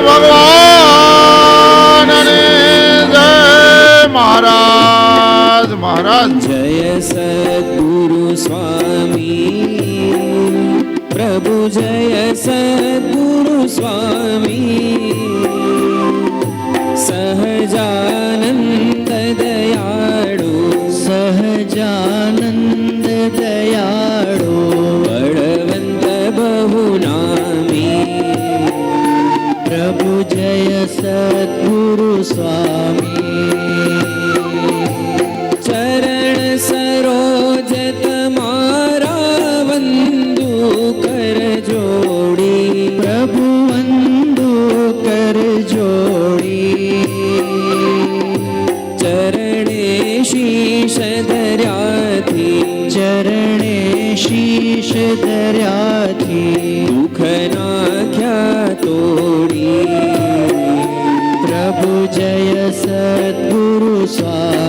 ભગવાનની જય મહારાજ મહારાજ. જય સદગુરુ સ્વામી પ્રભુ જય સદગુરુ સ્વામી. સહજાનંદ દયાળુ સહજાનંદ ಪ್ರಭು ಒಂದು ಕರ ಜೋಡಿ ಚರಣೆ ಶೀಶ ದರ್ಯಾತಿ ಚರಣೆ ಶೀಶ ದರ್ಯಾತಿ ದುಃಖನಾ ಖ್ಯಾ ತೋಡಿ ಪ್ರಭು ಜಯ ಸದ್ಗುರು ಸ್ವಾಮಿ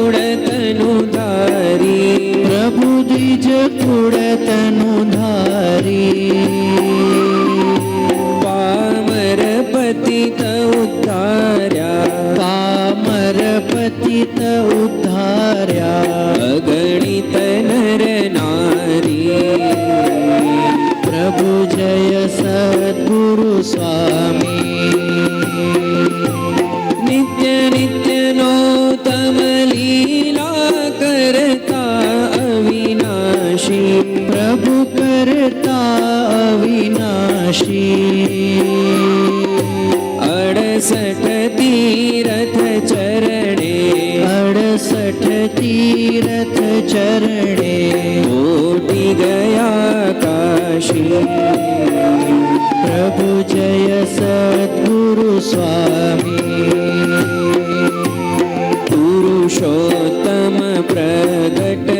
कुडतनुधारी। प्रभु द्विज कुडतनुधारी। पामर पतित उद्धार्या। पामर पतित उद्धार्या। गणित नर नारी। प्रभु जय सद्गुरु स्वामी। प्रभु करता अविनाशी। अड़सठ तीरथ चरणे। अड़सठ तीरथ चरणे। कोटि गया काशी। प्रभु जय सद्गुरु स्वामी। पुरुषोत्तम प्रगट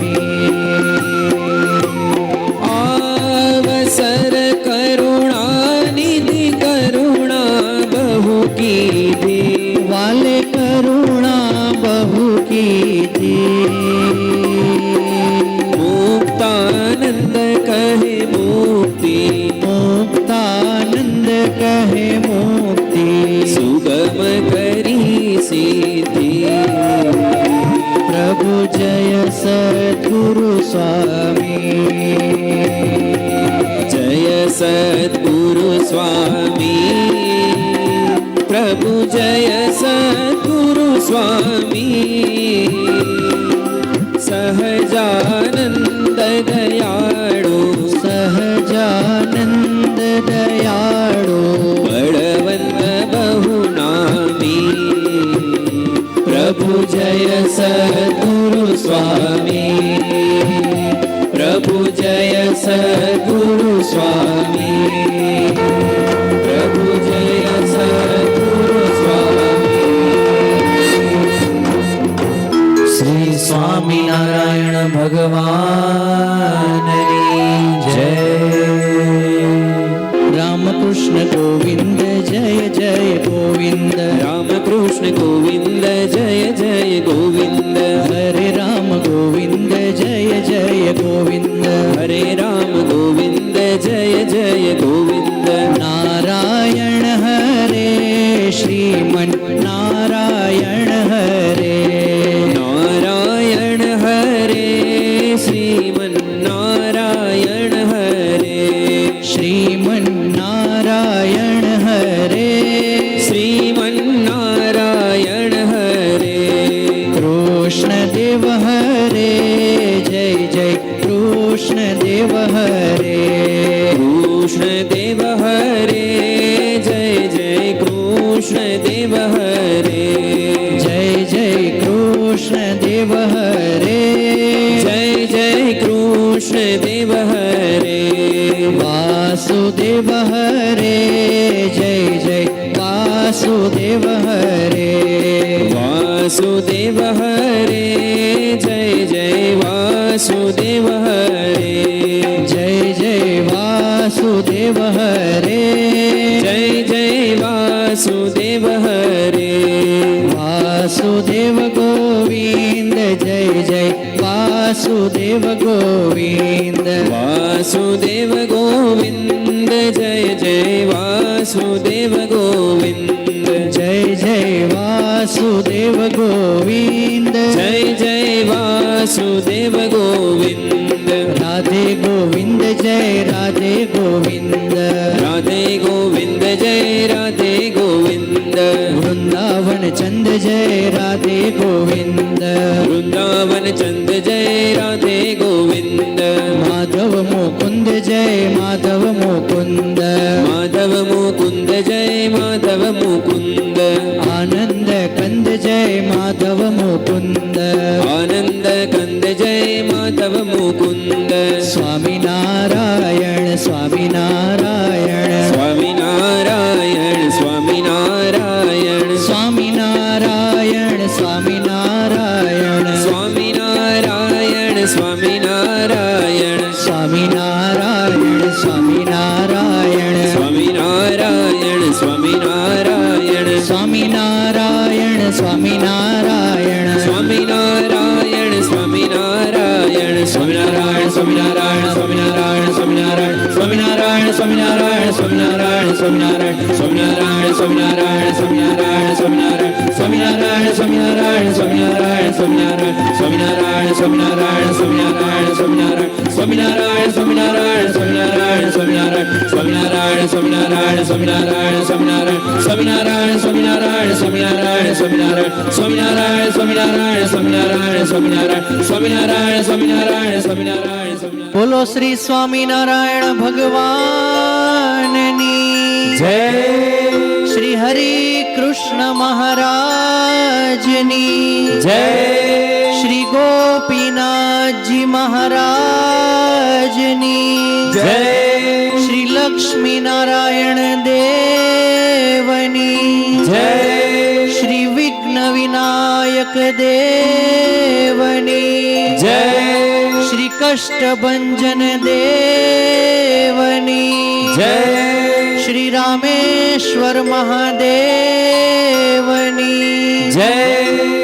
स्वामी। प्रभु जय सद्गुरु स्वामी। सहजानंद दयाळो। सहजानंद दयाळो। बळवन्न बहुनामी। प्रभु जय सद्गुरु स्वामी। प्रभु जय सद्गुरु स्वामी। भगवाननी जय रामकृष्ण गोविन्द जय जय गोविन्द रामकृष्ण गोविन्द जय जय गोविन्द हरे राम गोविन्द जय जय गोविन्द जय जय कृष्ण देव हरे। कृष्ण देव हरे जय जय कृष्ण देव हरे। जय जय कृष्ण देव हरे। जय जय कृष्ण देव हरे। वासुदेव हरे जय जय वासुदेव हरे। वासुदेव हरे जय जय वासुदेव गोविंद वासुदेव गोविन्द जय जय वासुदेव गोविन्द जय जय वासुदेव गोविंद जय जय वासुदेव गोविन्द राधे गोविंद जय राधे गोविंद चंद जय राधे गोविंद वृन्दावन चन्द जय राधे गोविन्द माधव मुकुंद जय माधव मुकुंद माधव मुकुन्द जय माधव मुकुन्द आनंद कंद जय माधव मुकुंद आनन्द कन्द जय माधव मुकुन्द स्वामी नारायण स्वामी नारायण नारायण स्वामी नारायण स्वामी नारायण स्वामी नारायण स्वामी नारायण स्वामी नारायण स्वामी नारायण स्वामी नारायण स्वामी नारायण स्वामी नारायण स्वामी नारायण स्वामी नारायण स्वामी नारायण स्वामी नारायण स्वामी नारायण स्वामी नारायण स्वामी नारायण स्वामी नारायण स्वामी जय। श्री हरि कृष्ण महाराजनी। जय। श्री गोपीनाथ जी महाराजनी। जय। श्री लक्ष्मी नारायण देवनी। जय। श्री विघ्न विनायक देवनी। जय। श्री कष्ट भंजन देवनी। जय। श्री रामेश्वर महादेवनी। जय।